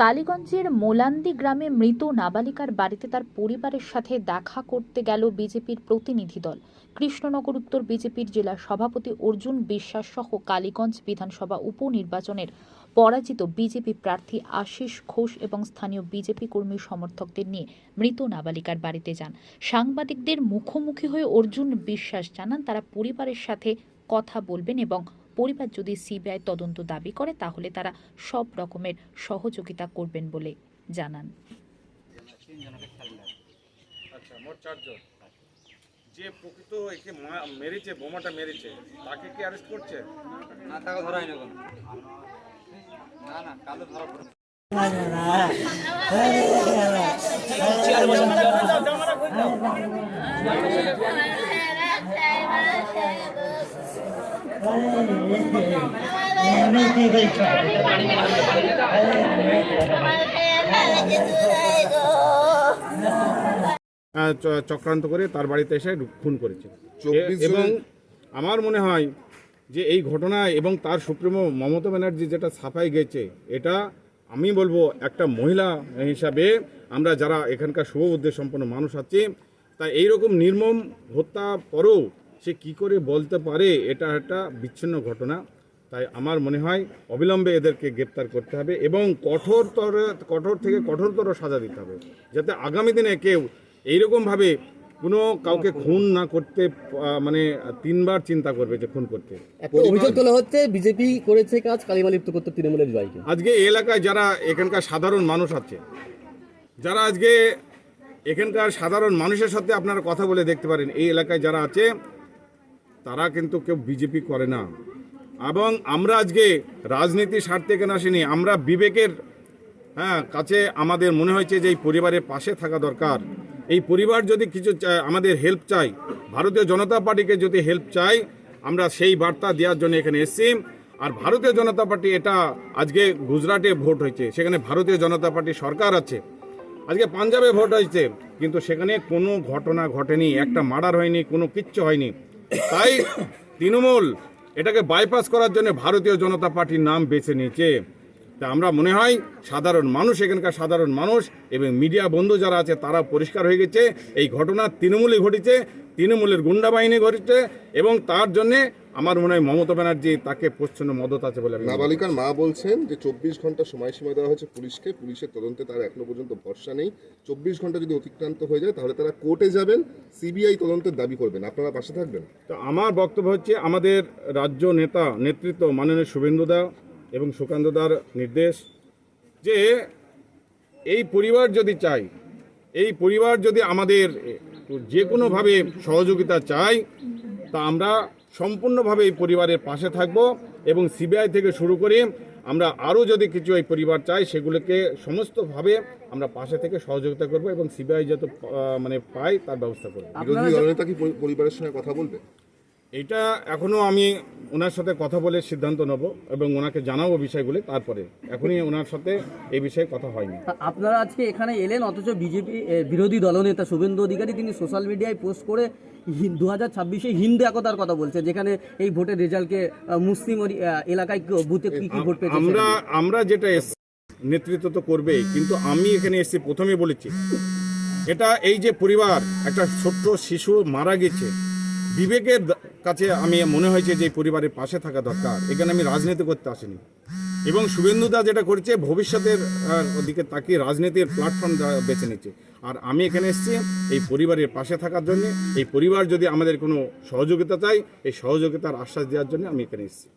কালীগঞ্জের মোলান্দি গ্রামে মৃত নাবালিকার বাড়িতে তার পরিবারের সাথে দেখা করতে গেল বিজেপির প্রতিনিধি দল। কৃষ্ণনগর উত্তর বিজেপির জেলা সভাপতি অর্জুন বিশ্বাস সহ কালীগঞ্জ বিধানসভা উপনির্বাচনের পরাজিত বিজেপি প্রার্থী আশিস ঘোষ এবং স্থানীয় বিজেপি কর্মী সমর্থকদের নিয়ে মৃত নাবালিকার বাড়িতে যান। সাংবাদিকদের মুখোমুখি হয়ে অর্জুন বিশ্বাস জানান, তারা পরিবারের সাথে কথা বলবেন এবং পরিবার যদি সিবিআই তদন্ত দাবি করে তাহলে তারা সব রকমের সহযোগিতা করবেন বলে জানান আচ্ছা মোট চারজন যে প্রকৃত একে মেরেছে বোমাটা মেরেছে তাকে কি অ্যারেস্ট করছে না তাকে ধরা হয়নি না না কালো ধরা পড়ে চক্রান্ত করে তার বাড়িতে এসে খুন করেছে। এবং আমার মনে হয় যে এই ঘটনা এবং তার সুপ্রিমো মমতা ব্যানার্জি যেটা ছাপাই গেছে এটা আমি বলব একটা মহিলা হিসাবে আমরা যারা এখানকার শুভ উদ্দেশ্য সম্পন্ন মানুষ আছি তা এইরকম নির্মম হত্যা পরেও সে কি করে বলতে পারে এটা একটা বিচ্ছিন্ন ঘটনা। তাই আমার মনে হয় অবিলম্বে এদেরকে গ্রেপ্তার করতে হবে এবং কঠোরতর কঠোর থেকে কঠোরতর সাজা দিতে হবে যাতে আগামী দিনে কেউ এইরকমভাবে কোনো কাউকে খুন না করতে মানে তিনবার চিন্তা করবে যে খুন করতে। অভিযোগ তোলা হচ্ছে বিজেপি করেছে কাজ কালিমা লিপ্ত করতে তৃণমূলের জয়কে। আজকে এলাকায় যারা এখানকার সাধারণ মানুষ আছে যারা আজকে এখানকার সাধারণ মানুষের সাথে আপনারা কথা বলে দেখতে পারেন। এই এলাকায় যারা আছে, তারা কিন্তু কেউ বিজেপি করে না। এবং আমরা আজকে রাজনীতি স্বার্থে কেন আসিনি। আমরা বিবেকের হ্যাঁ কাছে আমাদের মনে হয়েছে যে এই পরিবারের পাশে থাকা দরকার। এই পরিবার যদি কিছু আমাদের হেল্প চাই ভারতীয় জনতা পার্টিকে যদি হেল্প চাই আমরা সেই বার্তা দেওয়ার জন্য এখানে এসেছি। আর ভারতীয় জনতা পার্টি এটা আজকে গুজরাটে ভোট হয়েছে। সেখানে ভারতীয় জনতা পার্টি সরকার আছে। আজকে পাঞ্জাবে ভোট হয়েছে, কিন্তু সেখানে কোনো ঘটনা ঘটেনি, একটা মার্ডার হয়নি, কোনো কিচ্ছু হয়নি। তাই তৃণমূল এটাকে বাইপাস করার জন্য ভারতীয় জনতা পার্টির নাম বেছে নিয়েছে। তা আমরা মনে হয় সাধারণ মানুষ এখানকার সাধারণ মানুষ এবং মিডিয়া বন্ধু যারা আছে তারা পরিষ্কার হয়ে গেছে। এই ঘটনা তৃণমূলই ঘটেছে তৃণমূলের গুন্ডা বাহিনী ঘটেছে এবং তার জন্যে আমার মনে হয় মমতা ব্যানার্জি তাকে প্রচ্ছন্ন মদত আছে বলে নাবালিকার মা বলছেন যে চব্বিশ ঘণ্টা সময়সীমা দেওয়া হয়েছে পুলিশকে পুলিশের তদন্তে তার এখনও পর্যন্ত ভরসা নেই। চব্বিশ ঘণ্টা যদি অতিক্রান্ত হয়ে যায় তাহলে তারা কোর্টে যাবেন সিবিআই তদন্তের দাবি করবেন। আপনারা পাশে থাকবেন। তো আমার বক্তব্য হচ্ছে আমাদের রাজ্য নেতা নেতৃত্ব মাননীয় শুভেন্দুদা এবং সুকান্তদার নির্দেশ যে এই পরিবার যদি চাই এই পরিবার যদি আমাদের যে কোনোভাবে সহযোগিতা চাই তা আমরা সম্পূর্ণভাবে এই পরিবারের পাশে থাকব এবং সিবিআই থেকে শুরু করে আমরা আরও যদি কিছু এই পরিবার চাই সেগুলোকে সমস্তভাবে আমরা পাশে থেকে সহযোগিতা করব এবং সিবিআই যত মানে পাই তার ব্যবস্থা করব। বিরোধী দলনেতা কি পরিবারের সঙ্গে কথা বলবে? এটা এখনও আমি ওনার সাথে কথা বলে সিদ্ধান্ত নেব এবং ওনাকে জানাব বিষয়গুলি তারপরে। এখনই ওনার সাথে এই বিষয়ে কথা হয়নি। আপনারা আজকে এখানে এলেন অথচ বিজেপি বিরোধী দলনেতা শুভেন্দু অধিকারী তিনি সোশ্যাল মিডিয়ায় পোস্ট করে দু হাজার ছাব্বিশে হিন্দু একতার কথা বলছে যেখানে এই ভোটের রেজাল্টকে মুসলিম এলাকায় বুথে কি কি ভোট পেয়েছে আমরা আমরা যেটা এসছি, নেতৃত্ব তো করবেই কিন্তু আমি এখানে এসেছি প্রথমে বলেছি এটা এই যে পরিবার একটা ছোট্ট শিশু মারা গেছে বিবেকের কাছে আমি মনে হয়েছে যে পরিবারের পাশে থাকা দরকার। এখানে আমি রাজনীতি করতে আসিনি। এবং শুভেন্দুদা যেটা করছে, ভবিষ্যতের দিকে তাকিয়ে রাজনীতির প্ল্যাটফর্ম বেছে নিচ্ছে। আর আমি এখানে এসেছি এই পরিবারের পাশে থাকার জন্য। এই পরিবার যদি আমাদের কোনো সহযোগিতা চাই এই সহযোগিতার আশ্বাস দেওয়ার জন্য আমি এখানে এসেছি।